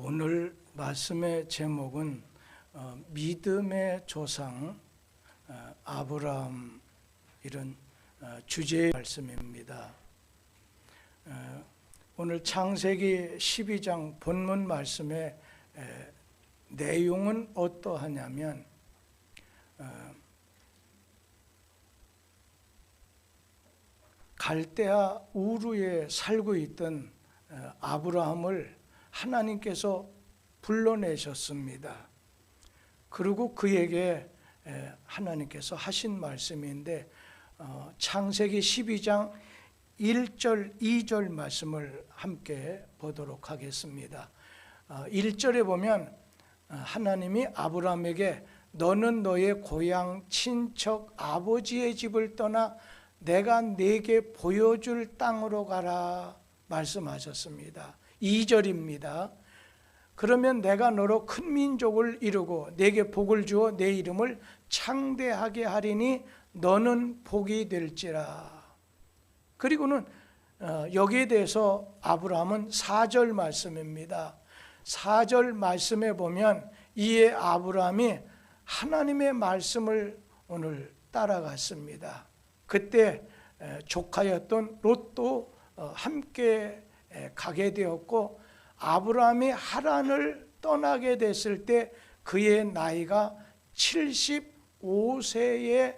오늘 말씀의 제목은 어, 믿음의 조상 어, 아브라함 이런 어, 주제의 말씀입니다. 어, 오늘 창세기 12장 본문 말씀의 에, 내용은 어떠하냐면 어, 갈대아 우르에 살고 있던 어, 아브라함을 하나님께서 불러내셨습니다. 그리고 그에게 에, 하나님께서 하신 말씀인데 어, 창세기 12장 1절, 2절 말씀을 함께 보도록 하겠습니다. 어, 1절에 보면 어, 하나님이 아브라함에게 너는 너의 고향 친척 아버지의 집을 떠나 내가 네게 보여줄 땅으로 가라 말씀하셨습니다. 2절입니다. 그러면 내가 너로 큰 민족을 이루고 내게 복을 주어 내 이름을 창대하게 하리니 너는 복이 될지라. 그리고는 어, 여기에 대해서 아브라함은 4절 말씀입니다. 4절 말씀에 보면 이에 아브라함이 하나님의 말씀을 오늘 따라갔습니다. 그때 조카였던 롯도 어, 함께 가게 되었고 아브라함이 하란을 떠나게 됐을 때 그의 나이가 75세에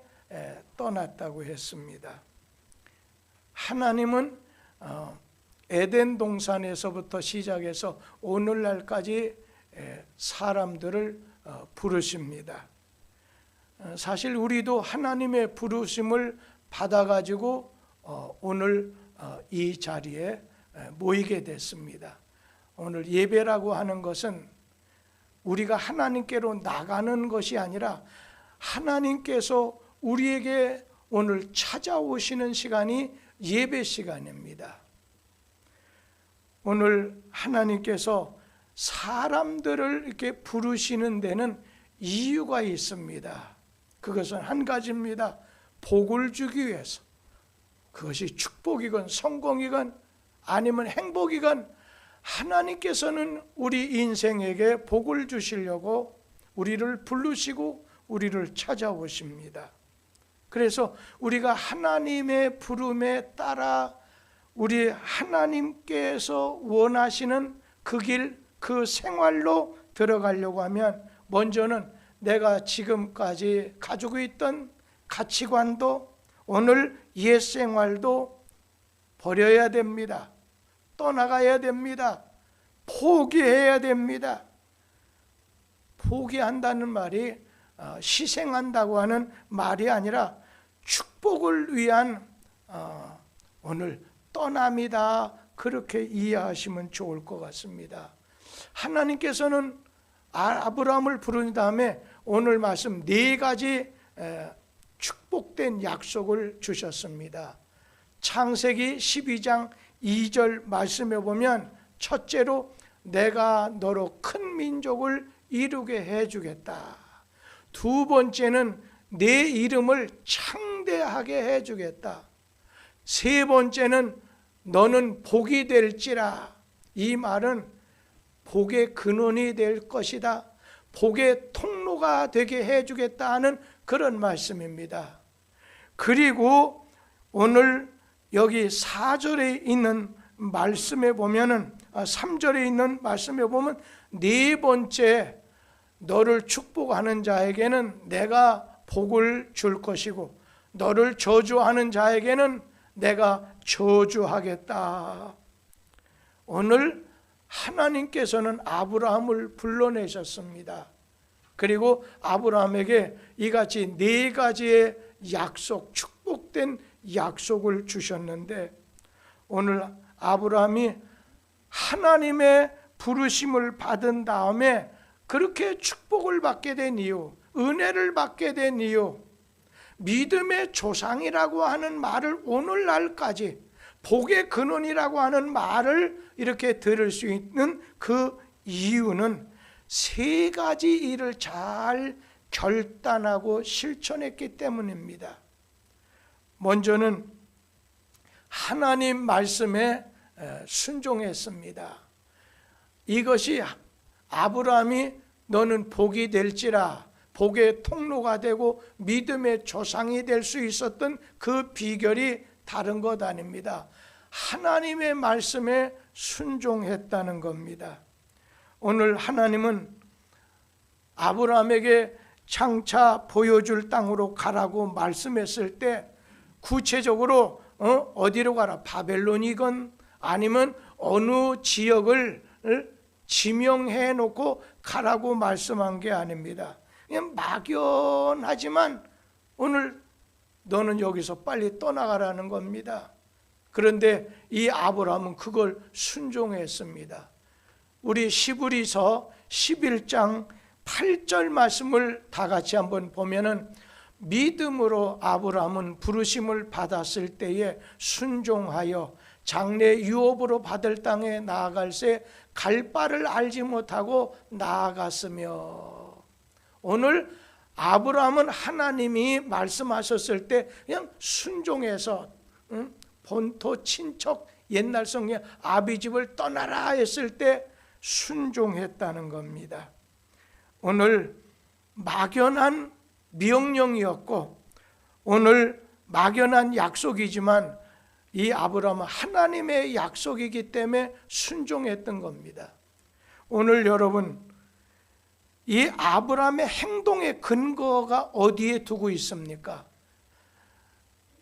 떠났다고 했습니다. 하나님은 어, 에덴 동산에서부터 시작해서 오늘날까지 사람들을 어, 부르십니다. 사실 우리도 하나님의 부르심을 받아가지고 오늘 이 자리에 모이게 됐습니다. 오늘 예배라고 하는 것은 우리가 하나님께로 나가는 것이 아니라 하나님께서 우리에게 오늘 찾아오시는 시간이 예배 시간입니다. 오늘 하나님께서 사람들을 이렇게 부르시는 데는 이유가 있습니다. 그것은 한 가지입니다. 복을 주기 위해서. 그것이 축복이건 성공이건 아니면 행복이건 하나님께서는 우리 인생에게 복을 주시려고 우리를 부르시고 우리를 찾아오십니다. 그래서 우리가 하나님의 부름에 따라 우리 하나님께서 원하시는 그 길, 그 생활로 들어가려고 하면 먼저는 내가 지금까지 가지고 있던 가치관도 오늘 옛 생활도 버려야 됩니다. 떠나가야 됩니다. 포기해야 됩니다. 포기한다는 말이 어, 희생한다고 하는 말이 아니라 축복을 위한 어, 오늘 떠남이다 그렇게 이해하시면 좋을 것 같습니다. 하나님께서는 아, 아브라함을 부른 다음에 오늘 말씀 네 가지 축복된 약속을 주셨습니다. 창세기 12장 2절 말씀에 보면 첫째로 내가 너로 큰 민족을 이루게 해 주겠다. 두 번째는 내 이름을 창대하게 해 주겠다. 세 번째는 너는 복이 될지라. 이 말은 복의 근원이 될 것이다. 복의 통로가 되게 해 주겠다 하는 그런 말씀입니다. 그리고 오늘 여기 4절에 있는 말씀에 보면은 3절에 아, 있는 말씀에 보면 네 번째 너를 축복하는 자에게는 내가 복을 줄 것이고 너를 저주하는 자에게는 내가 저주하겠다. 오늘 하나님께서는 아브라함을 불러내셨습니다. 그리고 아브라함에게 이같이 네 가지의 약속, 축복된 약속을 주셨는데 오늘 아브라함이 하나님의 부르심을 받은 다음에 그렇게 축복을 받게 된 이유, 은혜를 받게 된 이유, 믿음의 조상이라고 하는 말을 오늘날까지 복의 근원이라고 하는 말을 이렇게 들을 수 있는 그 이유는 세 가지 일을 잘 결단하고 실천했기 때문입니다. 먼저는 하나님 말씀에 순종했습니다. 이것이 아브라함이 너는 복이 될지라 복의 통로가 되고 믿음의 조상이 될 수 있었던 그 비결이 다른 것 아닙니다. 하나님의 말씀에 순종했다는 겁니다. 오늘 하나님은 아브라함에게 장차 보여줄 땅으로 가라고 말씀했을 때 구체적으로 어? 디로 가라 바벨론이건 아니면 어느 지역을 지명해 놓고 가라고 말씀한 게 아닙니다. 그냥 막연하지만 오늘 너는 여기서 빨리 떠나가라는 겁니다. 그런데 이 아브라함은 그걸 순종했습니다. 우리 시브리서 11장 8절 말씀을 다 같이 한번 보면은 믿음으로 아브라함은 부르심을 받았을 때에 순종하여 장래 유업으로 받을 땅에 나아갈 새 갈 바를 알지 못하고 나아갔으며 오늘 아브라함은 하나님이 말씀하셨을 때 그냥 순종해서 응? 본토 친척 옛날 성경 아비 집을 떠나라 했을 때 순종했다는 겁니다. 오늘 막연한 명령이었고 오늘 막연한 약속이지만 이 아브라함은 하나님의 약속이기 때문에 순종했던 겁니다. 오늘 여러분 이 아브라함의 행동의 근거가 어디에 두고 있습니까?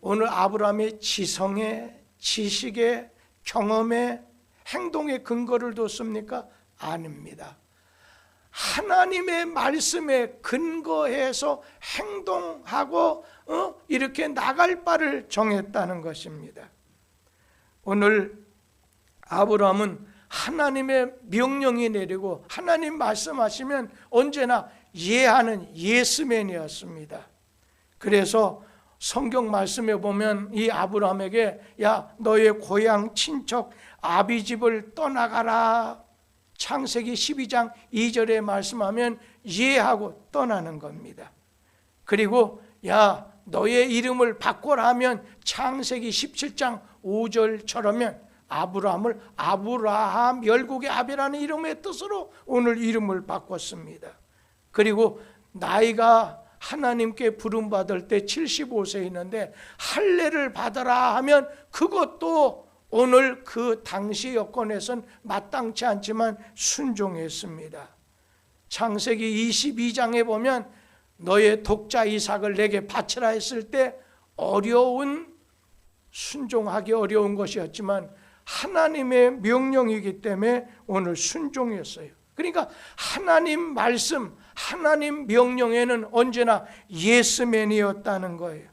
오늘 아브라함의 지성에 지식에 경험에 행동의 근거를 뒀습니까? 아닙니다. 하나님의 말씀에 근거해서 행동하고 어? 이렇게 나갈 바를 정했다는 것입니다. 오늘 아브라함은 하나님의 명령이 내리고 하나님 말씀하시면 언제나 예하는 예스맨이었습니다. 그래서 성경 말씀에 보면 이 아브라함에게 야 너의 고향 친척 아비 집을 떠나가라 창세기 12장 2절에 말씀하면 예하고 떠나는 겁니다. 그리고 야 너의 이름을 바꿔라 하면 창세기 17장 5절처럼면 아브라함을 아브라함 열국의 아비라는 이름의 뜻으로 오늘 이름을 바꿨습니다. 그리고 나이가 하나님께 부름 받을 때 75세 있는데 할례를 받아라 하면 그것도 오늘 그 당시 여건에선 마땅치 않지만 순종했습니다. 창세기 22장에 보면 너의 독자 이삭을 내게 바치라 했을 때 어려운 순종하기 어려운 것이었지만 하나님의 명령이기 때문에 오늘 순종했어요. 그러니까 하나님 말씀, 하나님 명령에는 언제나 예스맨이었다는 거예요.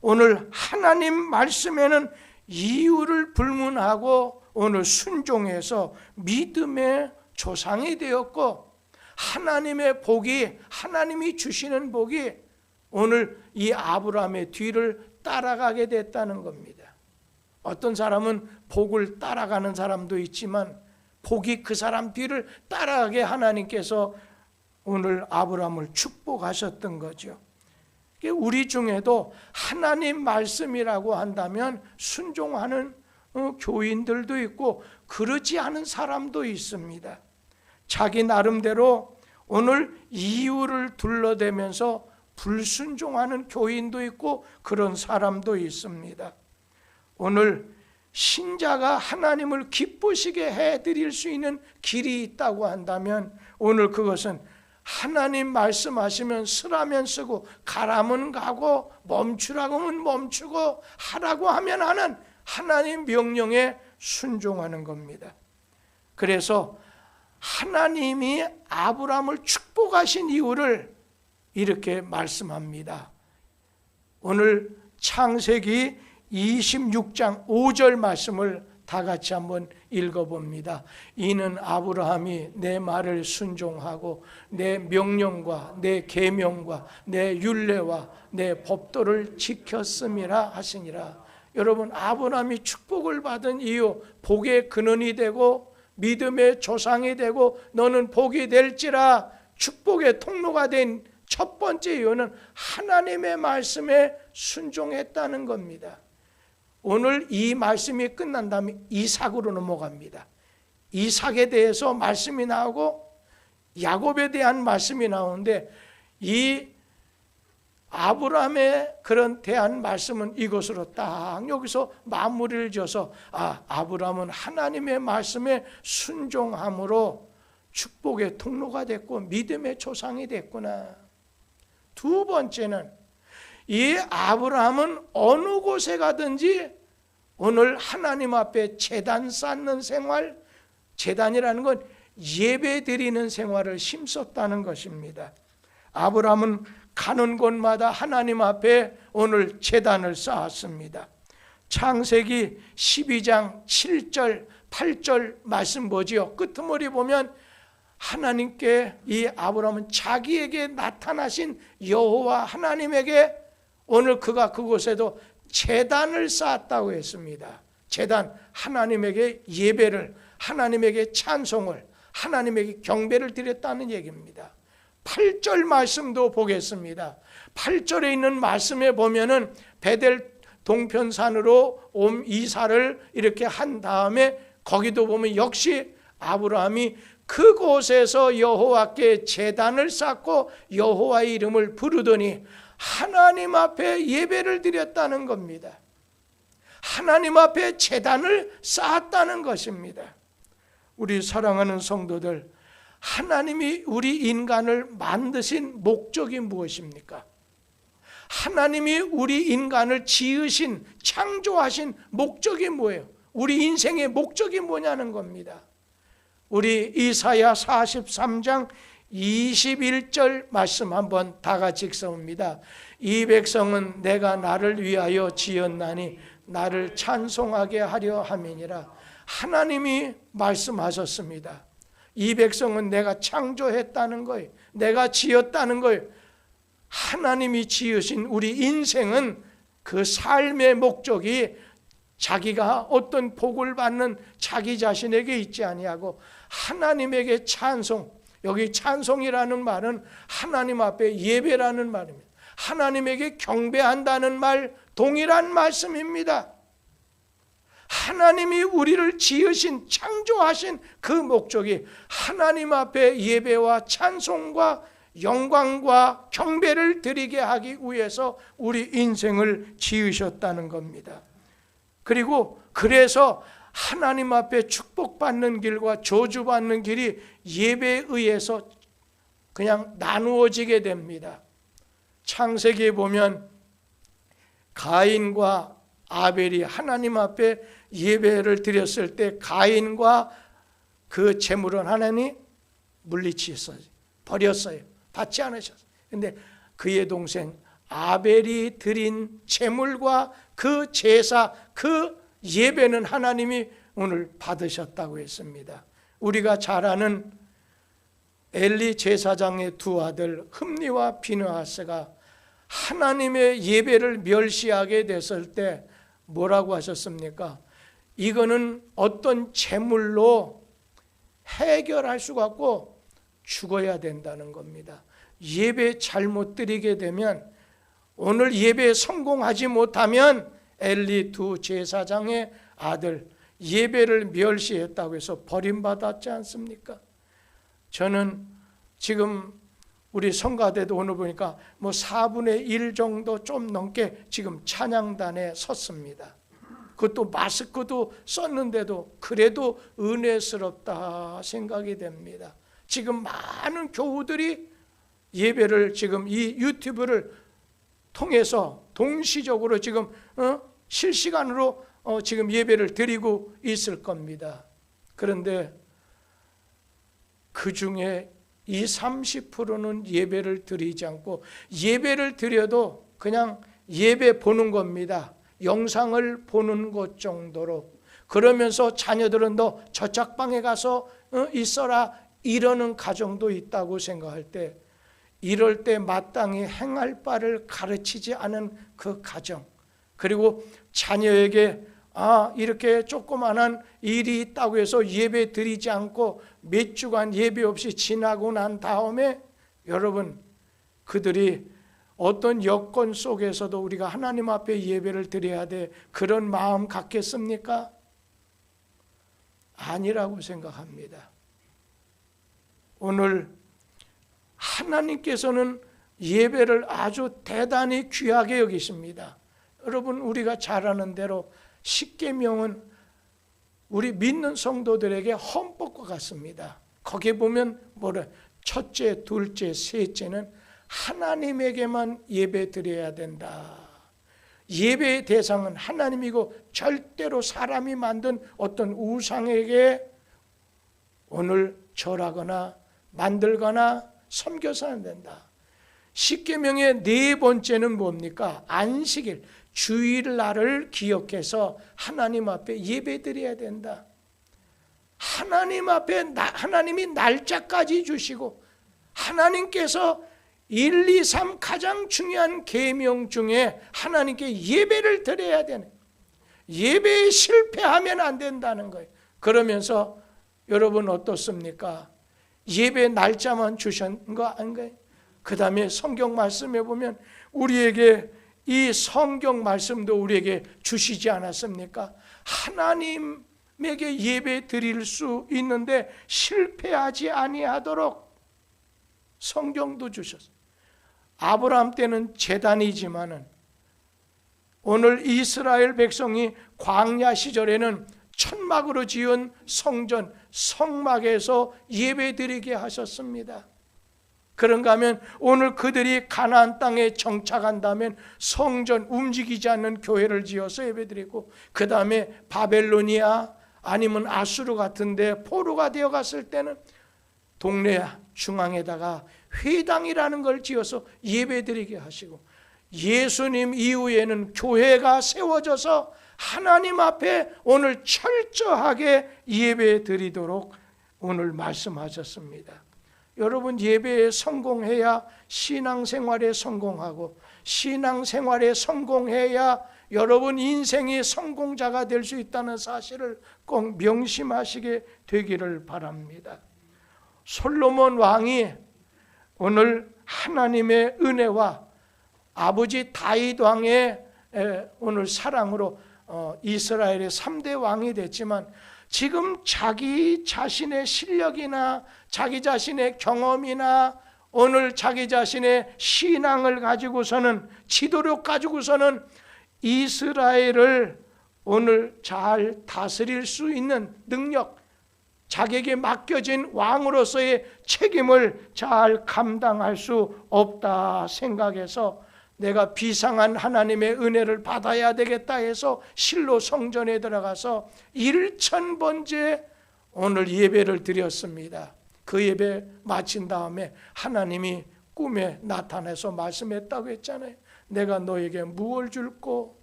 오늘 하나님 말씀에는 이유를 불문하고 오늘 순종해서 믿음의 조상이 되었고 하나님의 복이 하나님이 주시는 복이 오늘 이 아브라함의 뒤를 따라가게 됐다는 겁니다. 어떤 사람은 복을 따라가는 사람도 있지만 복이 그 사람 뒤를 따라가게 하나님께서 오늘 아브라함을 축복하셨던 거죠. 우리 중에도 하나님 말씀이라고 한다면 순종하는 어, 교인들도 있고 그러지 않은 사람도 있습니다. 자기 나름대로 오늘 이유를 둘러대면서 불순종하는 교인도 있고 그런 사람도 있습니다. 오늘 신자가 하나님을 기쁘시게 해 드릴 수 있는 길이 있다고 한다면 오늘 그것은 하나님 말씀하시면 쓰라면 쓰고 가라면 가고 멈추라고 하면 멈추고 하라고 하면 하는 하나님 명령에 순종하는 겁니다. 그래서 하나님이 아브라함을 축복하신 이유를 이렇게 말씀합니다. 오늘 창세기 26장 5절 말씀을 다 같이 한번 읽어봅니다. 이는 아브라함이 내 말을 순종하고 내 명령과 내 계명과 내 율례와 내 법도를 지켰음이라 하시니라. 여러분 아브라함이 축복을 받은 이유 복의 근원이 되고 믿음의 조상이 되고 너는 복이 될지라 축복의 통로가 된 첫 번째 이유는 하나님의 말씀에 순종했다는 겁니다. 오늘 이 말씀이 끝난 다음에 이삭으로 넘어갑니다. 이삭에 대해서 말씀이 나오고 야곱에 대한 말씀이 나오는데 이 아브라함의 그런 대한 말씀은 이것으로 딱 여기서 마무리를 지어서 아 아브라함은 하나님의 말씀에 순종함으로 축복의 통로가 됐고 믿음의 조상이 됐구나. 두 번째는 이 아브라함은 어느 곳에 가든지 오늘 하나님 앞에 재단 쌓는 생활, 재단이라는 건 예배 드리는 생활을 힘썼다는 것입니다. 아브라함은 가는 곳마다 하나님 앞에 오늘 재단을 쌓았습니다. 창세기 12장 7절, 8절 말씀 보지요. 끄트머리 보면 하나님께 이 아브라함은 자기에게 나타나신 여호와 하나님에게 오늘 그가 그곳에도 재단을 쌓았다고 했습니다. 재단 하나님에게 예배를 하나님에게 찬송을 하나님에게 경배를 드렸다는 얘기입니다. 8절 말씀도 보겠습니다. 8절에 있는 말씀에 보면은 베델 동편산으로 옴 이사를 이렇게 한 다음에 거기도 보면 역시 아브라함이 그곳에서 여호와께 제단을 쌓고 여호와의 이름을 부르더니 하나님 앞에 예배를 드렸다는 겁니다. 하나님 앞에 제단을 쌓았다는 것입니다. 우리 사랑하는 성도들, 하나님이 우리 인간을 만드신 목적이 무엇입니까? 하나님이 우리 인간을 지으신, 창조하신 목적이 뭐예요? 우리 인생의 목적이 뭐냐는 겁니다. 우리 이사야 43장 21절 말씀 한번 다 같이 읽습니다. 이 백성은 내가 나를 위하여 지었나니 나를 찬송하게 하려 함이니라. 하나님이 말씀하셨습니다. 이 백성은 내가 창조했다는 거예요. 내가 지었다는 거예요. 하나님이 지으신 우리 인생은 그 삶의 목적이 자기가 어떤 복을 받는 자기 자신에게 있지 아니하고 하나님에게 찬송 여기 찬송이라는 말은 하나님 앞에 예배라는 말입니다. 하나님에게 경배한다는 말 동일한 말씀입니다. 하나님이 우리를 지으신 창조하신 그 목적이 하나님 앞에 예배와 찬송과 영광과 경배를 드리게 하기 위해서 우리 인생을 지으셨다는 겁니다. 그리고 그래서 하나님 앞에 축복받는 길과 저주받는 길이 예배에 의해서 그냥 나누어지게 됩니다. 창세기에 보면 가인과 아벨이 하나님 앞에 예배를 드렸을 때 가인과 그 재물은 하나님 물리치셨어요. 버렸어요. 받지 않으셨어요. 근데 그의 동생 아벨이 드린 재물과 그 제사, 그 예배는 하나님이 오늘 받으셨다고 했습니다. 우리가 잘 아는 엘리 제사장의 두 아들 흠리와 비느하스가 하나님의 예배를 멸시하게 됐을 때 뭐라고 하셨습니까? 이거는 어떤 재물로 해결할 수가 없고 죽어야 된다는 겁니다. 예배 잘못 드리게 되면 오늘 예배에 성공하지 못하면 엘리 두 제사장의 아들 예배를 멸시했다고 해서 버림받았지 않습니까? 저는 지금 우리 성가대도 오늘 보니까 뭐 4분의 1 정도 좀 넘게 지금 찬양단에 섰습니다. 그것도 마스크도 썼는데도 그래도 은혜스럽다 생각이 됩니다. 지금 많은 교우들이 예배를 지금 이 유튜브를 통해서 동시적으로 지금 어? 실시간으로 어, 지금 예배를 드리고 있을 겁니다. 그런데 그 중에 이 30%는 예배를 드리지 않고 예배를 드려도 그냥 예배 보는 겁니다. 영상을 보는 것 정도로 그러면서 자녀들은 너 저짝방에 가서 어, 있어라 이러는 가정도 있다고 생각할 때 이럴 때 마땅히 행할 바를 가르치지 않은 그 가정 그리고 자녀에게 아 이렇게 조그만한 일이 있다고 해서 예배 드리지 않고 몇 주간 예배 없이 지나고 난 다음에 여러분 그들이 어떤 여건 속에서도 우리가 하나님 앞에 예배를 드려야 돼 그런 마음 갖겠습니까? 아니라고 생각합니다. 오늘 하나님께서는 예배를 아주 대단히 귀하게 여기십니다. 여러분 우리가 잘 아는 대로 십계명은 우리 믿는 성도들에게 헌법과 같습니다. 거기에 보면 뭐래? 첫째, 둘째, 셋째는 하나님에게만 예배 드려야 된다. 예배의 대상은 하나님이고 절대로 사람이 만든 어떤 우상에게 오늘 절하거나 만들거나 섬겨서 안 된다. 십계명의 네 번째는 뭡니까? 안식일, 주일날을 기억해서 하나님 앞에 예배드려야 된다. 하나님 앞에 나, 하나님이 날짜까지 주시고 하나님께서 1, 2, 3 가장 중요한 계명 중에 하나님께 예배를 드려야 되는 예배에 실패하면 안 된다는 거예요. 그러면서 여러분 어떻습니까? 예배 날짜만 주신 거 아닌가요? 그 다음에 성경 말씀에 보면 우리에게 이 성경 말씀도 우리에게 주시지 않았습니까? 하나님에게 예배 드릴 수 있는데 실패하지 아니하도록 성경도 주셨어요. 아브라함 때는 재단이지만은 오늘 이스라엘 백성이 광야 시절에는 천막으로 지은 성전 성막에서 예배드리게 하셨습니다. 그런가 하면 오늘 그들이 가나안 땅에 정착한다면 성전 움직이지 않는 교회를 지어서 예배드리고 그 다음에 바벨로니아 아니면 아수르 같은데 포로가 되어 갔을 때는 동네 중앙에다가 회당이라는 걸 지어서 예배드리게 하시고 예수님 이후에는 교회가 세워져서 하나님 앞에 오늘 철저하게 예배 드리도록 오늘 말씀하셨습니다. 여러분 예배에 성공해야 신앙생활에 성공하고 신앙생활에 성공해야 여러분 인생의 성공자가 될 수 있다는 사실을 꼭 명심하시게 되기를 바랍니다. 솔로몬 왕이 오늘 하나님의 은혜와 아버지 다윗 왕의 오늘 사랑으로 어, 이스라엘의 3대 왕이 됐지만 지금 자기 자신의 실력이나 자기 자신의 경험이나 오늘 자기 자신의 신앙을 가지고서는 지도력 가지고서는 이스라엘을 오늘 잘 다스릴 수 있는 능력, 자기에게 맡겨진 왕으로서의 책임을 잘 감당할 수 없다 생각해서 내가 비상한 하나님의 은혜를 받아야 되겠다 해서 실로 성전에 들어가서 1천 번째 오늘 예배를 드렸습니다. 그 예배 마친 다음에 하나님이 꿈에 나타나서 말씀했다고 했잖아요. 내가 너에게 무엇을 줄고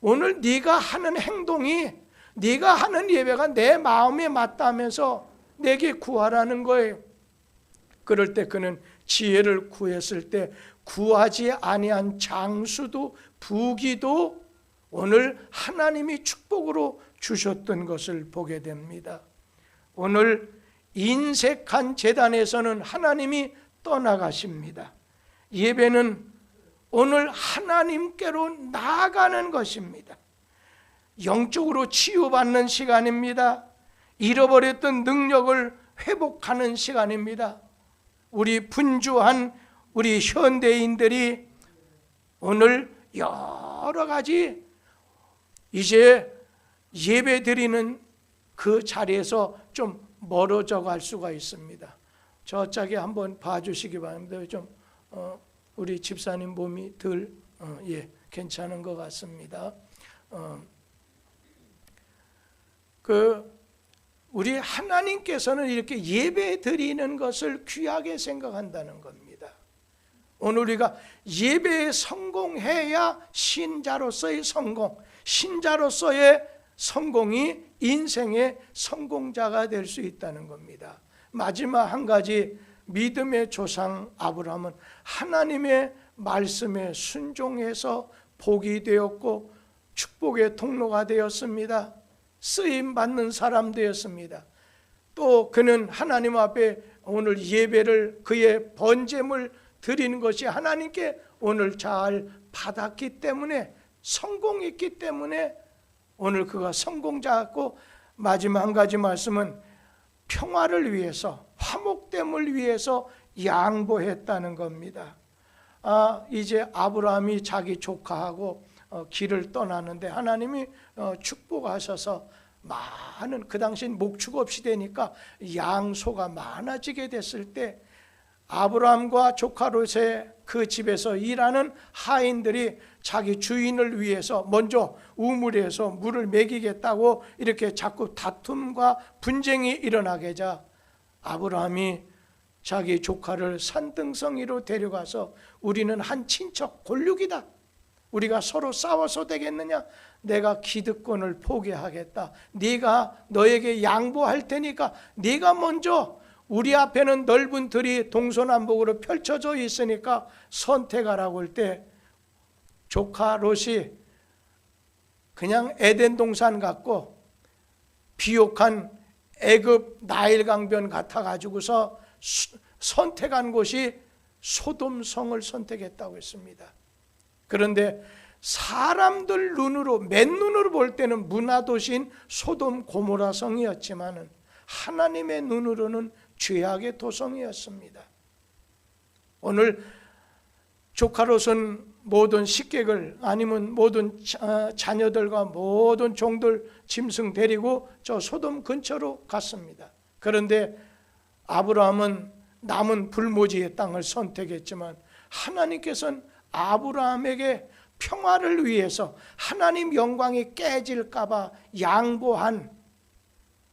오늘 네가 하는 행동이 네가 하는 예배가 내 마음에 맞다면서 내게 구하라는 거예요. 그럴 때 그는 지혜를 구했을 때 구하지 아니한 장수도 부기도 오늘 하나님이 축복으로 주셨던 것을 보게 됩니다. 오늘 인색한 재단에서는 하나님이 떠나가십니다. 예배는 오늘 하나님께로 나아가는 것입니다. 영적으로 치유받는 시간입니다. 잃어버렸던 능력을 회복하는 시간입니다. 우리 분주한 우리 현대인들이 오늘 여러 가지 이제 예배 드리는 그 자리에서 좀 멀어져 갈 수가 있습니다. 저 짝에 한번 봐주시기 바랍니다. 좀 어, 우리 집사님 몸이 덜 어, 예, 괜찮은 것 같습니다. 어, 그 우리 하나님께서는 이렇게 예배 드리는 것을 귀하게 생각한다는 겁니다. 오늘 우리가 예배에 성공해야 신자로서의 성공, 신자로서의 성공이 인생의 성공자가 될 수 있다는 겁니다. 마지막 한 가지 믿음의 조상 아브라함은 하나님의 말씀에 순종해서 복이 되었고 축복의 통로가 되었습니다. 쓰임 받는 사람 되었습니다. 또 그는 하나님 앞에 오늘 예배를 그의 번제물 드리는 것이 하나님께 오늘 잘 받았기 때문에 성공했기 때문에 오늘 그가 성공자였고 마지막 한 가지 말씀은 평화를 위해서 화목됨을 위해서 양보했다는 겁니다. 아, 이제 아브라함이 자기 조카하고 어, 길을 떠나는데 하나님이 어, 축복하셔서 많은 그 당시엔 목축 없이 되니까 양소가 많아지게 됐을 때 아브라함과 조카 롯의 그 집에서 일하는 하인들이 자기 주인을 위해서 먼저 우물에서 물을 먹이겠다고 이렇게 자꾸 다툼과 분쟁이 일어나게 하자 아브라함이 자기 조카를 산등성이로 데려가서 우리는 한 친척 골육이다. 우리가 서로 싸워서 되겠느냐? 내가 기득권을 포기하겠다. 네가 너에게 양보할 테니까 네가 먼저 우리 앞에는 넓은 들이 동서남북으로 펼쳐져 있으니까 선택하라고 할 때 조카 롯이 그냥 에덴 동산 같고 비옥한 애굽 나일 강변 같아 가지고서 선택한 곳이 소돔성을 선택했다고 했습니다. 그런데 사람들 눈으로 맨눈으로 볼 때는 문화도시인 소돔 고모라 성이었지만은 하나님의 눈으로는 죄악의 도성이었습니다. 오늘 조카로선 모든 식객을 아니면 모든 자녀들과 모든 종들 짐승 데리고 저 소돔 근처로 갔습니다. 그런데 아브라함은 남은 불모지의 땅을 선택했지만 하나님께서는 아브라함에게 평화를 위해서 하나님 영광이 깨질까봐 양보한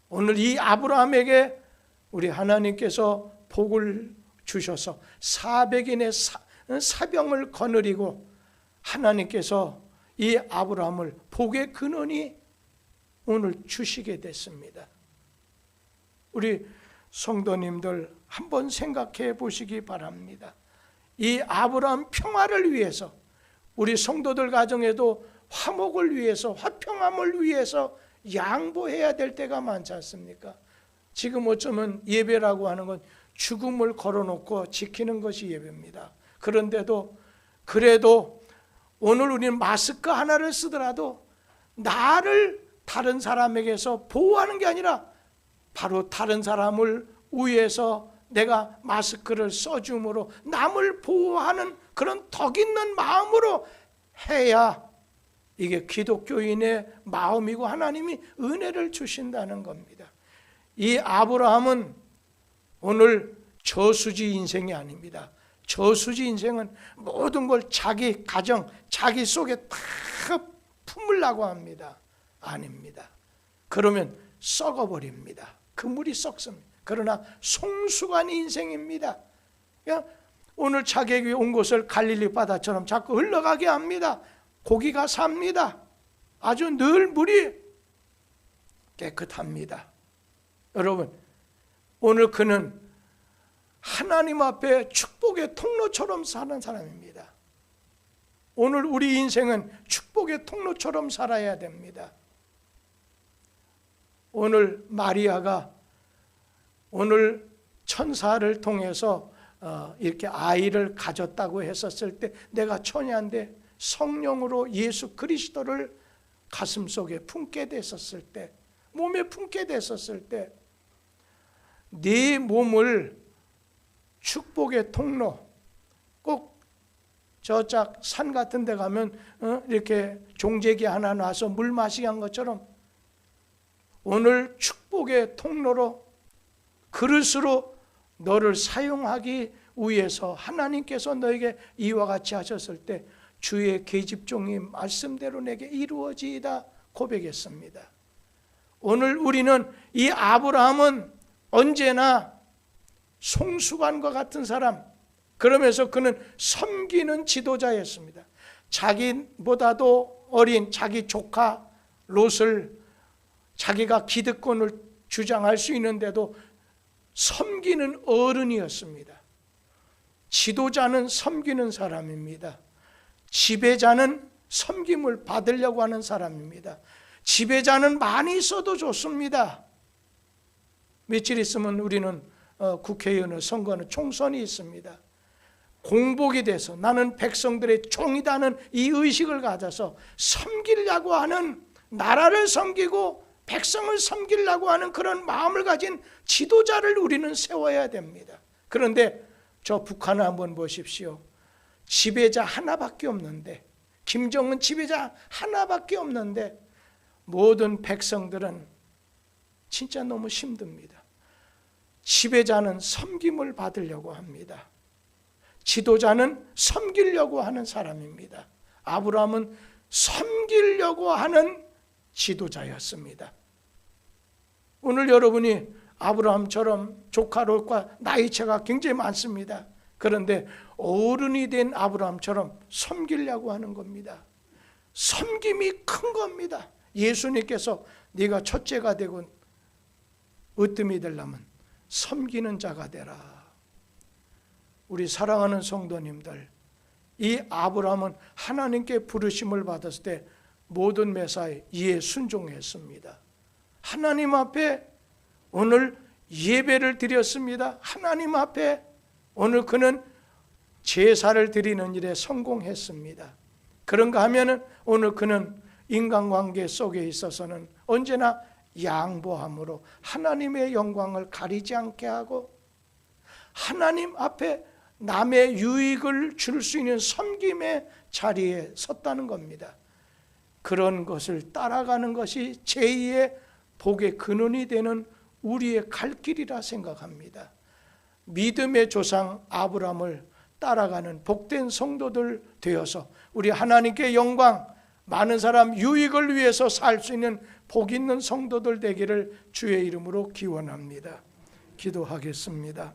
오늘 이 아브라함에게 우리 하나님께서 복을 주셔서 400인의 사, 사병을 거느리고 하나님께서 이 아브라함을 복의 근원이 오늘 주시게 됐습니다. 우리 성도님들 한번 생각해 보시기 바랍니다. 이 아브라함 평화를 위해서 우리 성도들 가정에도 화목을 위해서 화평함을 위해서 양보해야 될 때가 많지 않습니까? 지금 어쩌면 예배라고 하는 건 죽음을 걸어놓고 지키는 것이 예배입니다. 그런데도 그래도 오늘 우리는 마스크 하나를 쓰더라도 나를 다른 사람에게서 보호하는 게 아니라 바로 다른 사람을 위해서 내가 마스크를 써줌으로 남을 보호하는 그런 덕 있는 마음으로 해야 이게 기독교인의 마음이고 하나님이 은혜를 주신다는 겁니다. 이 아브라함은 오늘 저수지 인생이 아닙니다. 저수지 인생은 모든 걸 자기 가정, 자기 속에 다 품으려고 합니다. 아닙니다. 그러면 썩어버립니다. 그 물이 썩습니다. 그러나 송수관 인생입니다. 오늘 자객이 온 곳을 갈릴리 바다처럼 자꾸 흘러가게 합니다. 고기가 삽니다. 아주 늘 물이 깨끗합니다. 여러분, 오늘 그는 하나님 앞에 축복의 통로처럼 사는 사람입니다. 오늘 우리 인생은 축복의 통로처럼 살아야 됩니다. 오늘 마리아가 오늘 천사를 통해서 어, 이렇게 아이를 가졌다고 했었을 때 내가 처녀인데 성령으로 예수 그리스도를 가슴 속에 품게 됐었을 때 몸에 품게 됐었을 때 네 몸을 축복의 통로 꼭 저짝 산 같은 데 가면 어, 이렇게 종제기 하나 놔서 물 마시게 한 것처럼 오늘 축복의 통로로 그릇으로 너를 사용하기 위해서 하나님께서 너에게 이와 같이 하셨을 때 주의 계집종이 말씀대로 내게 이루어지이다 고백했습니다. 오늘 우리는 이 아브라함은 언제나 송수관과 같은 사람 그러면서 그는 섬기는 지도자였습니다. 자기보다도 어린 자기 조카 롯을 자기가 기득권을 주장할 수 있는데도 섬기는 어른이었습니다. 지도자는 섬기는 사람입니다. 지배자는 섬김을 받으려고 하는 사람입니다. 지배자는 많이 있어도 좋습니다. 며칠 있으면 우리는 어, 국회의원을 선거하는 총선이 있습니다. 공복이 돼서 나는 백성들의 종이다는 이 의식을 가져서 섬기려고 하는 나라를 섬기고 백성을 섬기려고 하는 그런 마음을 가진 지도자를 우리는 세워야 됩니다. 그런데 저 북한을 한번 보십시오. 지배자 하나밖에 없는데 김정은 지배자 하나밖에 없는데 모든 백성들은 진짜 너무 힘듭니다. 지배자는 섬김을 받으려고 합니다. 지도자는 섬기려고 하는 사람입니다. 아브라함은 섬기려고 하는 지도자였습니다. 오늘 여러분이 아브라함처럼 조카 롯과 나이차가 굉장히 많습니다. 그런데 어른이 된 아브라함처럼 섬기려고 하는 겁니다. 섬김이 큰 겁니다. 예수님께서 네가 첫째가 되고 으뜸이 되려면 섬기는 자가 되라. 우리 사랑하는 성도님들, 이 아브라함은 하나님께 부르심을 받았을 때 모든 매사에 이에 순종했습니다. 하나님 앞에 오늘 예배를 드렸습니다. 하나님 앞에 오늘 그는 제사를 드리는 일에 성공했습니다. 그런가 하면은 오늘 그는 인간관계 속에 있어서는 언제나 양보함으로 하나님의 영광을 가리지 않게 하고 하나님 앞에 남의 유익을 줄 수 있는 섬김의 자리에 섰다는 겁니다. 그런 것을 따라가는 것이 제2의 복의 근원이 되는 우리의 갈 길이라 생각합니다. 믿음의 조상 아브라함을 따라가는 복된 성도들 되어서 우리 하나님께 영광, 많은 사람 유익을 위해서 살 수 있는 복 있는 성도들 되기를 주의 이름으로 기원합니다. 기도하겠습니다.